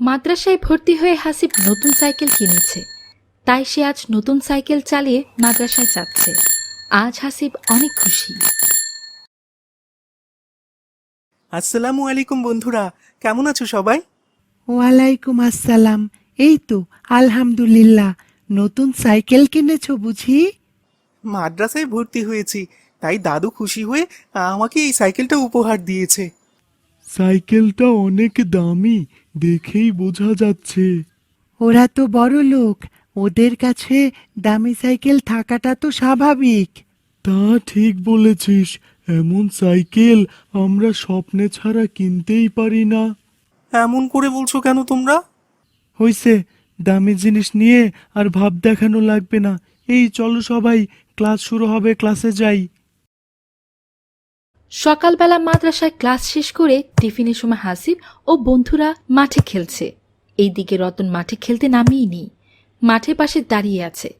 মাদ্রাসায় ভর্তি হয়ে হাসিব নতুন সাইকেল কিনেছে। তাই সে আজ নতুন সাইকেল চালিয়ে মাদ্রাসায় যাচ্ছে। আজ হাসিব অনেক খুশি। আসসালামু আলাইকুম বন্ধুরা কেমন আছো সবাই? ওয়ালাইকুম আসসালাম। এই তো আলহামদুলিল্লাহ। নতুন সাইকেল কিনেছো বুঝি? মাদ্রাসায় ভর্তি হয়েছি তাই দাদু খুশি হয়ে আমাকে এই সাইকেলটা উপহার দিয়েছে। সাইকেলটা অনেক দামি দেখেই বোঝা যাচ্ছে। ওরা তো বড় লোক ওদের কাছে দামি সাইকেল থাকাটা তো স্বাভাবিক। তা ঠিক বলেছিস এমন সাইকেল আমরা স্বপ্নে ছাড়া কিনতেই পারি না। এমন করে বলছো কেন তোমরা? হইছে দামি জিনিস নিয়ে আর ভাব দেখানো লাগবে না। এই চলো সবাই ক্লাস শুরু হবে ক্লাসে যাই। সকালবেলা মাদ্রাসায় ক্লাস শেষ করে টিফিনের সময় হাসিব ও বন্ধুরা মাঠে খেলছে। এইদিকে রতন মাঠে খেলতে নামিয়ে নি মাঠের পাশে দাঁড়িয়ে আছে।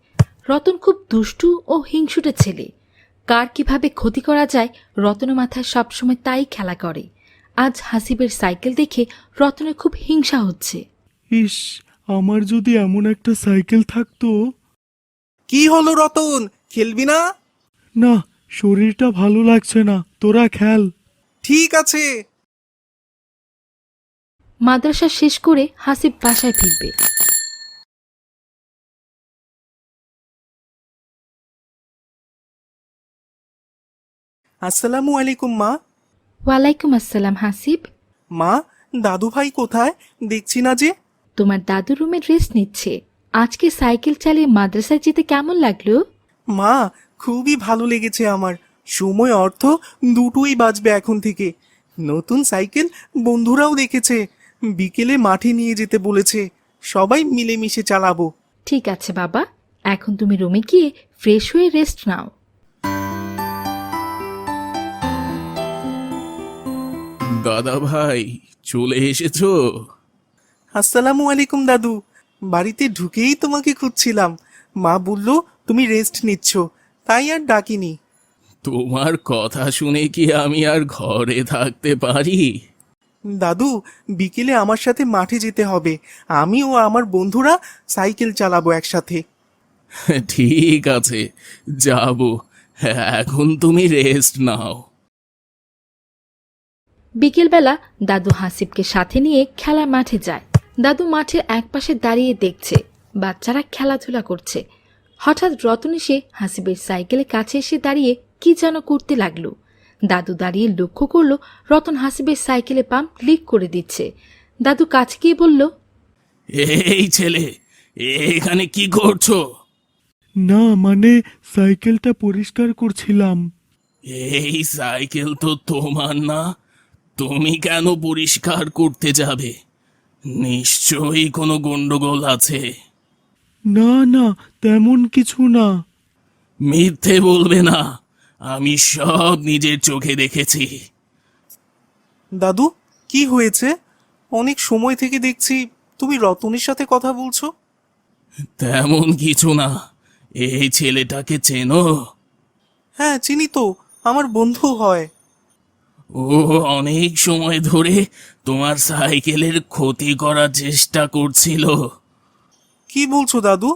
রতন খুব দুষ্টু ও হিংসুটে ছেলে। কার কীভাবে ক্ষতি করা যায় রতনের মাথায় সবসময় তাই খেলা করে। আজ হাসিবের সাইকেল দেখে রতনের খুব হিংসা হচ্ছে। ইস আমার যদি এমন একটা সাইকেল থাকতো? কি হলো রতন? খেলবি না? না শরীরটা ভালো লাগছে না। তোরা খেল। ঠিক আছে। মাদ্রাসা শেষ করে হাসিব বাসায় ফিরবে। আসসালামু আলাইকুম মা। ওয়ালাইকুম আসসালাম হাসিব। মা দাদু ভাই কোথায়? দেখছি না যে। তোমার দাদু রুমে রেস্ট নিচ্ছে। আজকে সাইকেল চালিয়ে মাদ্রাসায় যেতে কেমন লাগল? মা খুবই ভালো লেগেছে আমার। সময় অর্থ দুটোই বাজবে এখন থেকে। নতুন সাইকেল বন্ধুরাও দেখেছে। বিকেলে মাঠে নিয়ে যেতে বলেছে। সবাই মিলেমিশে চালাবো। ঠিক আছে বাবা এখন তুমি রুমে গিয়ে ফ্রেশ হয়ে রেস্ট নাও। দাদা ভাই চলে এসেছ? আসসালামু আলাইকুম দাদু। বাড়িতে ঢুকেই তোমাকে খুঁজছিলাম। মা বলল তুমি রেস্ট নিচ্ছ। তাই আর ডাকিনি। তোমার কথা শুনে কি আমি আর ঘরে থাকতে পারি? দাদু বিকেলে আমার সাথে মাঠে যেতে হবে। আমি ও আমার বন্ধুরা সাইকেল চালাবো একসাথে। ঠিক আছে যাব। এখন তুমি রেস্ট নাও। বিকেলবেলা দাদু হাসিবকে সাথে নিয়ে খেলার মাঠে যায়। দাদু মাঠের একপাশে দাঁড়িয়ে দেখছে বাচ্চারা খেলাধুলা করছে। হঠাৎ রতন এসে হাসিবের সাইকেলের কাছে এসে দাঁড়িয়ে কি যেন করতে লাগল। দাদু দাঁড়িয়ে লক্ষ্য করল রতন হাসিবের সাইকেলে পাম্প লিক করে দিচ্ছে। দাদু কাছে গিয়ে বলল এই ছেলে এখানে কি করছ? না মানে সাইকেলটা পরিষ্কার করছিলাম। এই সাইকেল তো তোমার না তুমি কেন পরিষ্কার করতে যাবে? নিশ্চয়ই কোনো গন্ডগোল আছে। না না তেমন কিছু না। মিথ্যে বলবে না। আমি সব নিজের চোখে দেখেছি। দাদু কি হয়েছে? অনেক সময় থেকে দেখছি তুমি রতনের সাথে কথা বলছো। তেমন কিছু না। এই ছেলেটাকে চেনো? হ্যাঁ চিনি তো। আমার বন্ধু হয়। ও অনেক সময় ধরে তোমার সাইকেলের ক্ষতি করার চেষ্টা করছিল। কি বলছো দাদু?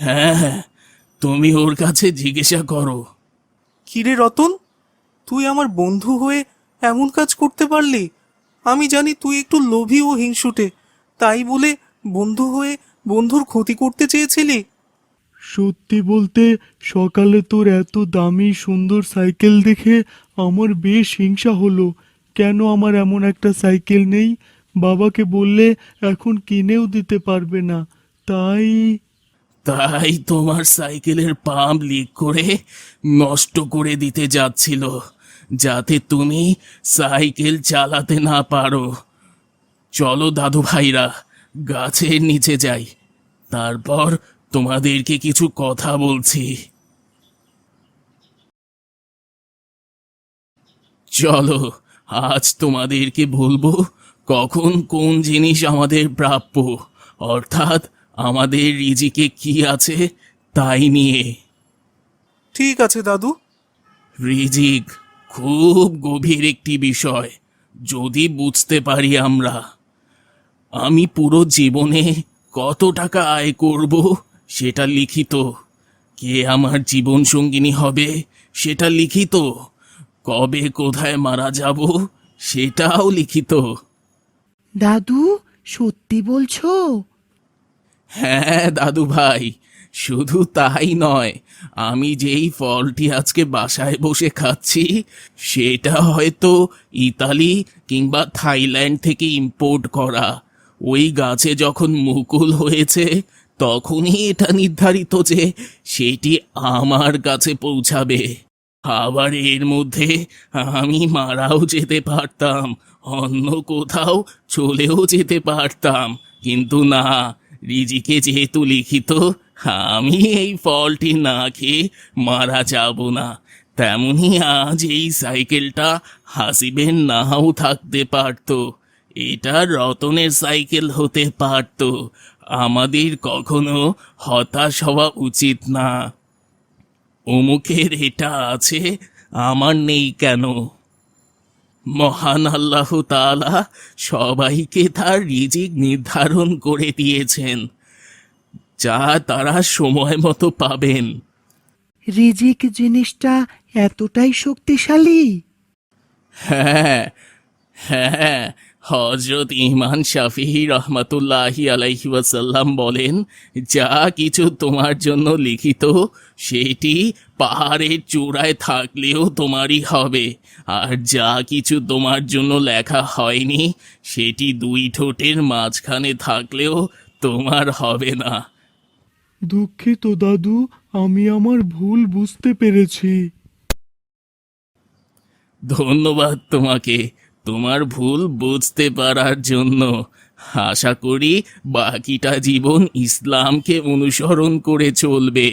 হ্যাঁ হ্যাঁ, তুমি ওর কাছে জিজ্ঞাসা করো। কিরে রতন তুই আমার বন্ধু হয়ে এমন কাজ করতে পারলি? আমি জানি তুই একটু লোভী ও হিংসুটে তাই বলে বন্ধু হয়ে বন্ধুর ক্ষতি করতে চেয়েছিলি। সত্যি বলতে সকালে তোর এত দামি সুন্দর সাইকেল দেখে আমার বেশ হিংসা হলো। কেন আমার এমন একটা সাইকেল নেই? বাবাকে বললে এখন কিনেও দিতে পারবে না। তাই? তাই তোমার সাইকেলের পাম্প লিক করে নষ্ট করে দিতে যাচ্ছিল, যাতে তুমি সাইকেল চালাতে না পারো। চলো দাদু ভাইরা, গাছের নিচে যাই। তারপর তোমাদেরকে কিছু কথা বলছি। চলো, আজ তোমাদেরকে বলব কখন কোন জিনিস আমাদের প্রাপ্য, অর্থাৎ আমাদের রিজিকে কি আছে তাই নিয়ে। ঠিক আছে দাদু। রিজিক খুব গভীর একটি বিষয় যদি বুঝতে পারি আমরা। আমি পুরো জীবনে কত টাকা আয় করব সেটা লিখিত। কে আমার জীবন সঙ্গিনী হবে সেটা লিখিত। কবে কোথায় মারা যাব সেটাও লিখিত। দাদু সত্যি বলছো? হ্যাঁ দাদু ভাই, শুধু তাই নয়, আমি যেই ফলটি আজকে বাসায় বসে খাচ্ছি, সেটা হয়তো ইতালি কিংবা থাইল্যান্ড থেকে ইম্পোর্ট করা। ওই গাছে যখন মুকুল হয়েছে, তখনই এটা নির্ধারিত যে সেটি আমার কাছে পৌঁছাবে। আবার এর মধ্যে আমি মারাও যেতে পারতাম, অন্য কোথাও চলেও যেতে পারতাম, কিন্তু না রিজিকে যেহেতু লিখিত, আমি এই ফলটি না খেয়ে মারা যাব না। তেমনি আজ এই সাইকেলটা হাসিবের নাও থাকতে পারতো। এটা রতনের সাইকেল হতে পারতো। আমাদের কখনো হতাশ হওয়া উচিত না। অমুকের এটা আছে, আমার নেই কেন? মহান আল্লাহ তালা সবাইকে তার রিজিক নির্ধারণ করে দিয়েছেন যা তারা সময় মতো পাবেন। রিজিক জিনিসটা এতটাই শক্তিশালী। হ্যাঁ হ্যাঁ হজরত ইমান শাফিহি রহমতুল্লাহি আলাইহি ওয়াসাল্লাম বলেন যা কিছু তোমার জন্য লিখিত সেটি পাহাড়ের চূড়ায় থাকলেও তোমারই হবে। আর যা কিছু তোমার জন্য লেখা হয়নি সেটি দুই ঠোঁটের মাঝখানে থাকলেও তোমার হবে না। দুঃখিত দাদু আমি আমার ভুল বুঝতে পেরেছি। ধন্যবাদ তোমাকে। তোমার ভুল বুঝতে পারার জন্য আশা করি বাকিটা জীবন ইসলামকে অনুসরণ করে চলবে।